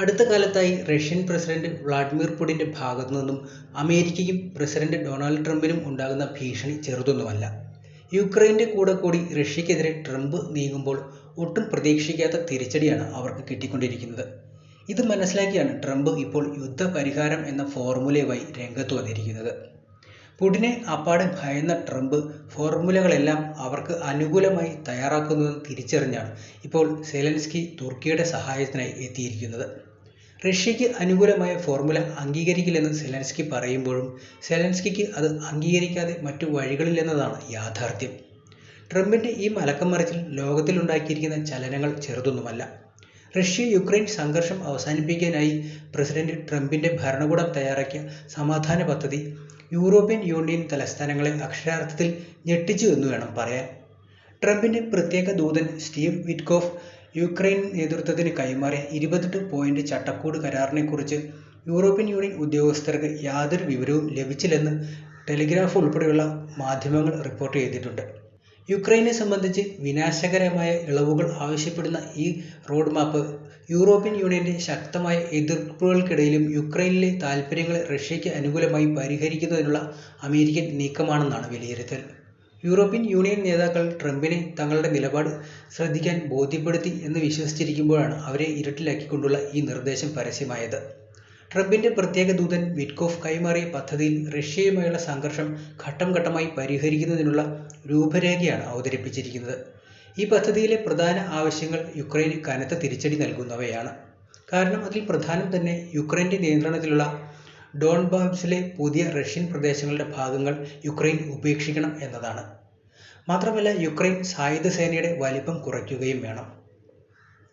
അടുത്ത കാലത്തായി Russian president Vladimir പുടിന്റെ ഭാഗത്തു നിന്നും അമേരിക്കയും പ്രസിഡന്റ് ഡൊണാൾഡ് ട്രംപിനും ഉണ്ടാകുന്ന ഭീഷണി ചെറുതൊന്നുമല്ല. യുക്രൈന്റെ കൂടെ കൂടി റഷ്യക്കെതിരെ ട്രംപ് നീങ്ങുമ്പോൾ ഒട്ടും പ്രതീക്ഷിക്കാത്ത തിരിച്ചടിയാണ് അവർക്ക് കിട്ടിക്കൊണ്ടിരിക്കുന്നത്. ഇത് മനസ്സിലാക്കിയാണ് ട്രംപ് ഇപ്പോൾ യുദ്ധപരിഹാരം എന്ന ഫോർമുലയുമായി രംഗത്ത് വന്നിരിക്കുന്നത്. പുടിനെ അപ്പാടെ ഭയന്ന ട്രംപ് ഫോർമുലകളെല്ലാം അവർക്ക് അനുകൂലമായി തയ്യാറാക്കുന്നുവെന്ന് തിരിച്ചറിഞ്ഞാണ് ഇപ്പോൾ സെലൻസ്കി തുർക്കിയുടെ സഹായത്തിനായി എത്തിയിരിക്കുന്നത്. റഷ്യയ്ക്ക് അനുകൂലമായ ഫോർമുല അംഗീകരിക്കില്ലെന്ന് സെലൻസ്കി പറയുമ്പോഴും സെലൻസ്കിക്ക് അത് അംഗീകരിക്കാതെ മറ്റു വഴികളില്ലെന്നതാണ് യാഥാർത്ഥ്യം. ട്രംപിന്റെ ഈ മലക്കം മറിച്ചിൽ ലോകത്തിലുണ്ടാക്കിയിരിക്കുന്ന ചലനങ്ങൾ ചെറുതൊന്നുമല്ല. റഷ്യ യുക്രൈൻ സംഘർഷം അവസാനിപ്പിക്കാനായി പ്രസിഡന്റ് ട്രംപിന്റെ ഭരണകൂടം തയ്യാറാക്കിയ സമാധാന പദ്ധതി യൂറോപ്യൻ യൂണിയൻ തലസ്ഥാനങ്ങളെ അക്ഷരാർത്ഥത്തിൽ ഞെട്ടിച്ചു എന്ന് വേണം പറയാൻ. ട്രംപിന്റെ പ്രത്യേക ദൂതൻ സ്റ്റീവ് വിറ്റ്കോഫ് യുക്രൈൻ നേതൃത്വത്തിന് കൈമാറിയ ഇരുപത്തെട്ട് പോയിന്റ് ചട്ടക്കൂട് കരാറിനെക്കുറിച്ച് യൂറോപ്യൻ യൂണിയൻ ഉദ്യോഗസ്ഥർക്ക് യാതൊരു വിവരവും ലഭിച്ചില്ലെന്ന് ടെലിഗ്രാഫ് ഉൾപ്പെടെയുള്ള മാധ്യമങ്ങൾ റിപ്പോർട്ട് ചെയ്തിട്ടുണ്ട്. യുക്രൈനെ സംബന്ധിച്ച് വിനാശകരമായ ഇളവുകൾ ആവശ്യപ്പെടുന്ന ഈ റോഡ് മാപ്പ് യൂറോപ്യൻ യൂണിയന്റെ ശക്തമായ എതിർപ്പുകൾക്കിടയിലും യുക്രൈനിലെ താൽപ്പര്യങ്ങളെ റഷ്യയ്ക്ക് അനുകൂലമായി പരിഹരിക്കുന്നതിനുള്ള അമേരിക്കൻ നീക്കമാണെന്നാണ് വിലയിരുത്തൽ. യൂറോപ്യൻ യൂണിയൻ നേതാക്കൾ ട്രംപിനെ തങ്ങളുടെ നിലപാട് ശ്രദ്ധിക്കാൻ ബോധ്യപ്പെടുത്തി എന്ന് വിശ്വസിച്ചിരിക്കുമ്പോഴാണ് അവരെ ഇരുട്ടിലാക്കിക്കൊണ്ടുള്ള ഈ നിർദ്ദേശം പരസ്യമായത്. ട്രംപിന്റെ പ്രത്യേക ദൂതൻ വിറ്റ്കോഫ് കൈമാറിയ പദ്ധതിയിൽ റഷ്യയുമായുള്ള സംഘർഷം ഘട്ടം ഘട്ടമായി പരിഹരിക്കുന്നതിനുള്ള രൂപരേഖയാണ് അവതരിപ്പിച്ചിരിക്കുന്നത്. ഈ പദ്ധതിയിലെ പ്രധാന ആവശ്യങ്ങൾ യുക്രൈന് കനത്ത തിരിച്ചടി നൽകുന്നവയാണ്. കാരണം അതിൽ പ്രധാനം തന്നെ യുക്രൈന്റെ നിയന്ത്രണത്തിലുള്ള ഡോൺബാബ്സിലെ പുതിയ റഷ്യൻ പ്രദേശങ്ങളുടെ ഭാഗങ്ങൾ യുക്രൈൻ ഉപേക്ഷിക്കണം എന്നതാണ്. മാത്രമല്ല യുക്രൈൻ സായുധ സേനയുടെ വലിപ്പം കുറയ്ക്കുകയും വേണം.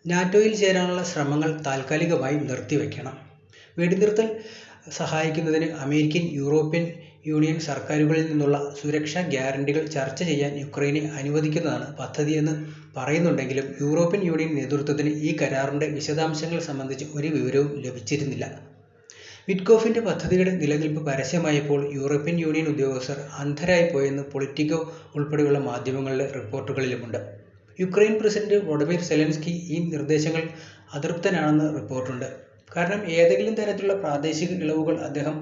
നാറ്റോയിൽ ചേരാനുള്ള ശ്രമങ്ങൾ താൽക്കാലികമായി നിർത്തിവെക്കണം വെടിനിർത്തൽ സഹായിക്കുന്നതിന് അമേരിക്കൻ യൂറോപ്യൻ യൂണിയൻ സർക്കാരുകളിൽ നിന്നുള്ള സുരക്ഷാ ഗ്യാരണ്ടികൾ ചർച്ച ചെയ്യാൻ യുക്രൈനെ അനുവദിക്കുന്നതാണ് പദ്ധതിയെന്ന് പറയുന്നുണ്ടെങ്കിലും യൂറോപ്യൻ യൂണിയൻ നേതൃത്വത്തിന് ഈ കരാറിന്റെ വിശദാംശങ്ങൾ സംബന്ധിച്ച് ഒരു വിവരവും ലഭിച്ചിരുന്നില്ല. വിറ്റ്കോഫിന്റെ പദ്ധതിയുടെ നിലനിൽപ്പ് പരസ്യമായപ്പോൾ യൂറോപ്യൻ യൂണിയൻ ഉദ്യോഗസ്ഥർ അന്ധരായിപ്പോയെന്ന് പൊളിറ്റിക്കോ ഉൾപ്പെടെയുള്ള മാധ്യമങ്ങളുടെ റിപ്പോർട്ടുകളിലുമുണ്ട്. യുക്രൈൻ പ്രസിഡന്റ് വൊളഡിമിർ സെലൻസ്കി ഈ നിർദ്ദേശങ്ങൾ അതൃപ്തനാണെന്ന് റിപ്പോർട്ടുണ്ട്. കാരണം ഏതെങ്കിലും തരത്തിലുള്ള പ്രാദേശിക ഇളവുകൾ അദ്ദേഹം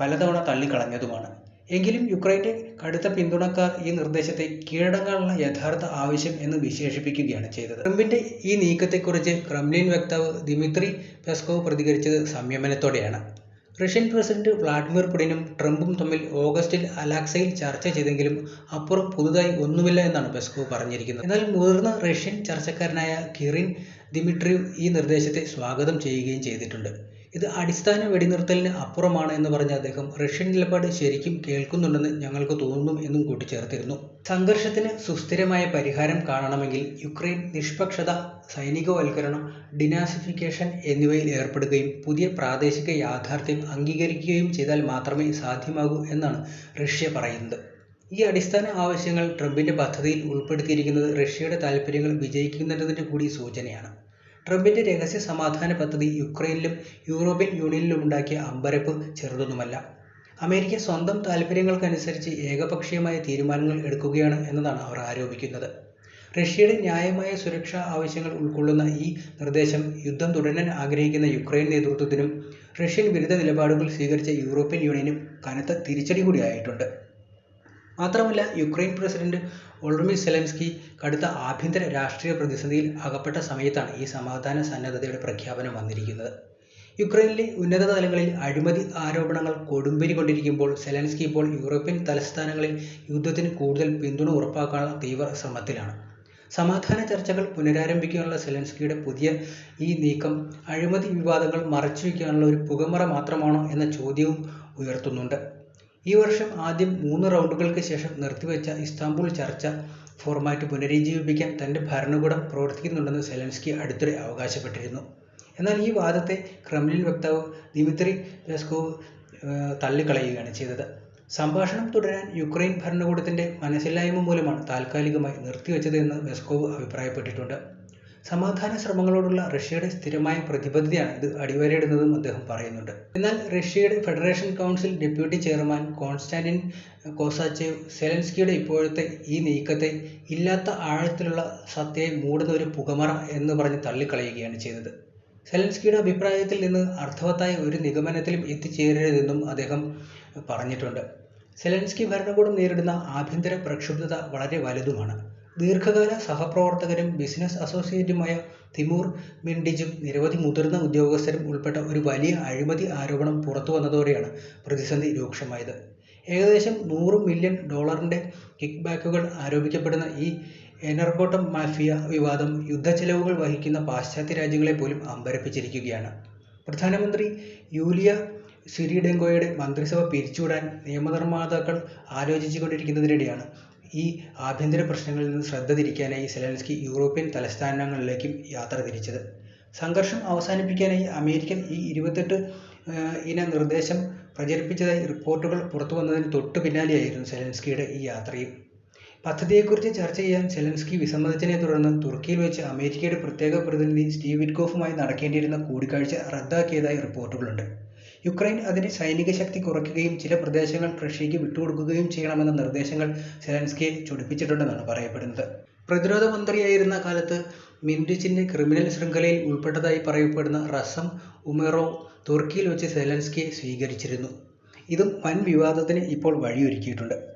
പലതവണ തള്ളിക്കളഞ്ഞതുമാണ്. എങ്കിലും യുക്രൈന്റെ കടുത്ത പിന്തുണക്കാർ ഈ നിർദ്ദേശത്തെ കീഴടങ്ങാനുള്ള യഥാർത്ഥ ആവശ്യം എന്ന് വിശേഷിപ്പിക്കുകയാണ് ചെയ്തത്. ട്രംപിന്റെ ഈ നീക്കത്തെക്കുറിച്ച് ക്രംലിൻ വക്താവ് ദിമിത്രി പെസ്കോവ് പ്രതികരിച്ചത് സംയമനത്തോടെയാണ്. റഷ്യൻ പ്രസിഡന്റ് വ്ളാഡിമിർ പുടിനും ട്രംപും തമ്മിൽ ഓഗസ്റ്റിൽ അലാക്സയിൽ ചർച്ച ചെയ്തെങ്കിലും അപ്പുറം പുതുതായി ഒന്നുമില്ല എന്നാണ് പെസ്കോവ് പറഞ്ഞിരിക്കുന്നത്. എന്നാൽ മുതിർന്ന റഷ്യൻ ചർച്ചക്കാരനായ കിറിൻ ദിമിട്രിയു ഈ നിർദ്ദേശത്തെ സ്വാഗതം ചെയ്യുകയും ചെയ്തിട്ടുണ്ട്. ഇത് അടിസ്ഥാന വെടിനിർത്തലിന് അപ്പുറമാണ് എന്ന് പറഞ്ഞ അദ്ദേഹം റഷ്യൻ നിലപാട് ശരിക്കും കേൾക്കുന്നുണ്ടെന്ന് ഞങ്ങൾക്ക് തോന്നുന്നു എന്നും കൂട്ടിച്ചേർത്തിരുന്നു. സംഘർഷത്തിന് സുസ്ഥിരമായ പരിഹാരം കാണണമെങ്കിൽ യുക്രൈൻ നിഷ്പക്ഷത സൈനികവൽക്കരണം ഡിനാസിഫിക്കേഷൻ എന്നിവയിൽ ഏർപ്പെടുകയും പുതിയ പ്രാദേശിക യാഥാർത്ഥ്യം അംഗീകരിക്കുകയും ചെയ്താൽ മാത്രമേ സാധ്യമാകൂ എന്നാണ് റഷ്യ പറയുന്നത്. ഈ അടിസ്ഥാന ആവശ്യങ്ങൾ ട്രംപിന്റെ പദ്ധതിയിൽ ഉൾപ്പെടുത്തിയിരിക്കുന്നത് റഷ്യയുടെ താൽപ്പര്യങ്ങൾ വിജയിക്കുന്നതിന്റെ കൂടി സൂചനയാണ്. ട്രംപിന്റെ രഹസ്യ സമാധാന പദ്ധതി യുക്രൈനിലും യൂറോപ്യൻ യൂണിയനിലും ഉണ്ടാക്കിയ അമ്പരപ്പ് ചെറുതൊന്നുമല്ല. അമേരിക്ക സ്വന്തം താല്പര്യങ്ങൾക്കനുസരിച്ച് ഏകപക്ഷീയമായ തീരുമാനങ്ങൾ എടുക്കുകയാണ് എന്നതാണ് അവർ ആരോപിക്കുന്നത്. റഷ്യയുടെ ന്യായമായ സുരക്ഷാ ആവശ്യങ്ങൾ ഉൾക്കൊള്ളുന്ന ഈ നിർദ്ദേശം യുദ്ധം തുടരാൻ ആഗ്രഹിക്കുന്ന യുക്രൈൻ നേതൃത്വത്തിനും റഷ്യൻ വിരുദ്ധ നിലപാടുകൾ സ്വീകരിച്ച യൂറോപ്യൻ യൂണിയനും കനത്ത തിരിച്ചടി കൂടിയായിട്ടുണ്ട് മാത്രമല്ല യുക്രൈൻ പ്രസിഡന്റ് ഒൾമി സെലൻസ്കി കടുത്ത ആഭ്യന്തര രാഷ്ട്രീയ പ്രതിസന്ധിയിൽ അകപ്പെട്ട സമയത്താണ് ഈ സമാധാന സന്നദ്ധതയുടെ പ്രഖ്യാപനം വന്നിരിക്കുന്നത്. യുക്രൈനിലെ ഉന്നത തലങ്ങളിൽ അഴിമതി ആരോപണങ്ങൾ കൊടുമ്പിരി കൊണ്ടിരിക്കുമ്പോൾ സെലൻസ്കി ഇപ്പോൾ യൂറോപ്യൻ തലസ്ഥാനങ്ങളിൽ യുദ്ധത്തിന് കൂടുതൽ പിന്തുണ ഉറപ്പാക്കാനുള്ള തീവ്ര ശ്രമത്തിലാണ്. സമാധാന ചർച്ചകൾ പുനരാരംഭിക്കാനുള്ള സെലൻസ്കിയുടെ പുതിയ ഈ നീക്കം അഴിമതി വിവാദങ്ങൾ മറച്ചുവെക്കാനുള്ള ഒരു പുകമറ മാത്രമാണോ എന്ന ചോദ്യവും ഉയർത്തുന്നുണ്ട്. ഈ വർഷം ആദ്യം മൂന്ന് റൗണ്ടുകൾക്ക് ശേഷം നിർത്തിവെച്ച ഇസ്താംബുൾ ചർച്ച ഫോർമാറ്റ് പുനരുജ്ജീവിപ്പിക്കാൻ തന്റെ ഭരണകൂടം പ്രവർത്തിക്കുന്നുണ്ടെന്ന് സെലൻസ്കി അടുത്തിടെ അവകാശപ്പെട്ടിരുന്നു. എന്നാൽ ഈ വാദത്തെ ക്രെംലിൻ വക്താവ് ദിമിത്രി പെസ്കോവ് തള്ളിക്കളയുകയാണ് ചെയ്തത്. സംഭാഷണം തുടരാൻ യുക്രൈൻ ഭരണകൂടത്തിന്റെ മനസ്സില്ലായ്മ മൂലമാണ് താൽക്കാലികമായി നിർത്തിവെച്ചത് എന്ന് പെസ്കോവ് അഭിപ്രായപ്പെട്ടിട്ടുണ്ട്. സമാധാന ശ്രമങ്ങളോടുള്ള റഷ്യയുടെ സ്ഥിരമായ പ്രതിബദ്ധതയാണ് ഇത് അടിവരയിടുന്നതെന്നും അദ്ദേഹം പറയുന്നുണ്ട്. എന്നാൽ റഷ്യയുടെ federation council deputy chairman Konstantin Kosachev സെലൻസ്കിയുടെ ഇപ്പോഴത്തെ ഈ നീക്കത്തെ ഇല്ലാത്ത ആഴത്തിലുള്ള സത്യയെ മൂടുന്ന ഒരു പുകമറ എന്ന് പറഞ്ഞ് തള്ളിക്കളയുകയാണ് ചെയ്തത്. സെലൻസ്കിയുടെ അഭിപ്രായത്തിൽ നിന്ന് അർത്ഥവത്തായ ഒരു നിഗമനത്തിലും എത്തിച്ചേരരുതെന്നും അദ്ദേഹം പറഞ്ഞിട്ടുണ്ട്. സെലൻസ്കി ഭരണകൂടം നേരിടുന്ന ആഭ്യന്തര പ്രക്ഷുബ്ധത വളരെ വലുതുമാണ്. ദീർഘകാല സഹപ്രവർത്തകരും ബിസിനസ് അസോസിയേറ്റുമായ തിമൂർ മിൻഡിജും നിരവധി മുതിർന്ന ഉദ്യോഗസ്ഥരും ഉൾപ്പെട്ട ഒരു വലിയ അഴിമതി ആരോപണം പുറത്തു വന്നതോടെയാണ് പ്രതിസന്ധി രൂക്ഷമായത്. ഏകദേശം നൂറ് മില്യൺ ഡോളറിന്റെ കിക്ക്ബാക്കുകൾ ആരോപിക്കപ്പെടുന്ന ഈ എനർഗോട്ടം മാഫിയ വിവാദം യുദ്ധച്ചെലവുകൾ വഹിക്കുന്ന പാശ്ചാത്യ രാജ്യങ്ങളെ പോലും അമ്പരപ്പിച്ചിരിക്കുകയാണ്. പ്രധാനമന്ത്രി യൂലിയ സിരിഡെങ്കോയുടെ മന്ത്രിസഭ പിരിച്ചുവിടാൻ നിയമനിർമ്മാതാക്കൾ ആലോചിച്ചുകൊണ്ടിരിക്കുന്നതിനിടെയാണ് ഈ ആഭ്യന്തര പ്രശ്നങ്ങളിൽ നിന്ന് ശ്രദ്ധ തിരിക്കാനായി സെലൻസ്കി യൂറോപ്യൻ തലസ്ഥാനങ്ങളിലേക്കും യാത്ര തിരിച്ചത്. സംഘർഷം അവസാനിപ്പിക്കാനായി അമേരിക്കൻ ഈ ഇരുപത്തെട്ട് ഇന നിർദ്ദേശം പ്രചരിപ്പിച്ചതായി റിപ്പോർട്ടുകൾ പുറത്തു വന്നതിന് തൊട്ടു പിന്നാലെയായിരുന്നു സെലൻസ്കിയുടെ ഈ യാത്രയും. പദ്ധതിയെക്കുറിച്ച് ചർച്ച ചെയ്യാൻ സെലൻസ്കി വിസമ്മതിച്ചതിനെ തുടർന്ന് തുർക്കിയിൽ വെച്ച് അമേരിക്കയുടെ പ്രത്യേക പ്രതിനിധി സ്റ്റീവ് വിറ്റ്കോഫുമായി നടക്കേണ്ടിയിരുന്ന കൂടിക്കാഴ്ച റദ്ദാക്കിയതായി റിപ്പോർട്ടുകളുണ്ട്. യുക്രൈൻ അതിന്റെ സൈനിക ശക്തി കുറയ്ക്കുകയും ചില പ്രദേശങ്ങൾ റഷ്യയ്ക്ക് വിട്ടുകൊടുക്കുകയും ചെയ്യണമെന്ന നിർദ്ദേശങ്ങൾ സെലൻസ്കിയെ ചൊടിപ്പിച്ചിട്ടുണ്ടെന്നാണ് പറയപ്പെടുന്നത്. പ്രതിരോധ മന്ത്രിയായിരുന്ന കാലത്ത് മിൻഡിച്ചിന്റെ ക്രിമിനൽ ശൃംഖലയിൽ ഉൾപ്പെട്ടതായി പറയപ്പെടുന്ന റസം ഉമേറോ തുർക്കിയിൽ വെച്ച് സെലൻസ്കിയെ സ്വീകരിച്ചിരുന്നു. ഇതും വൻ വിവാദത്തിന് ഇപ്പോൾ വഴിയൊരുക്കിയിട്ടുണ്ട്.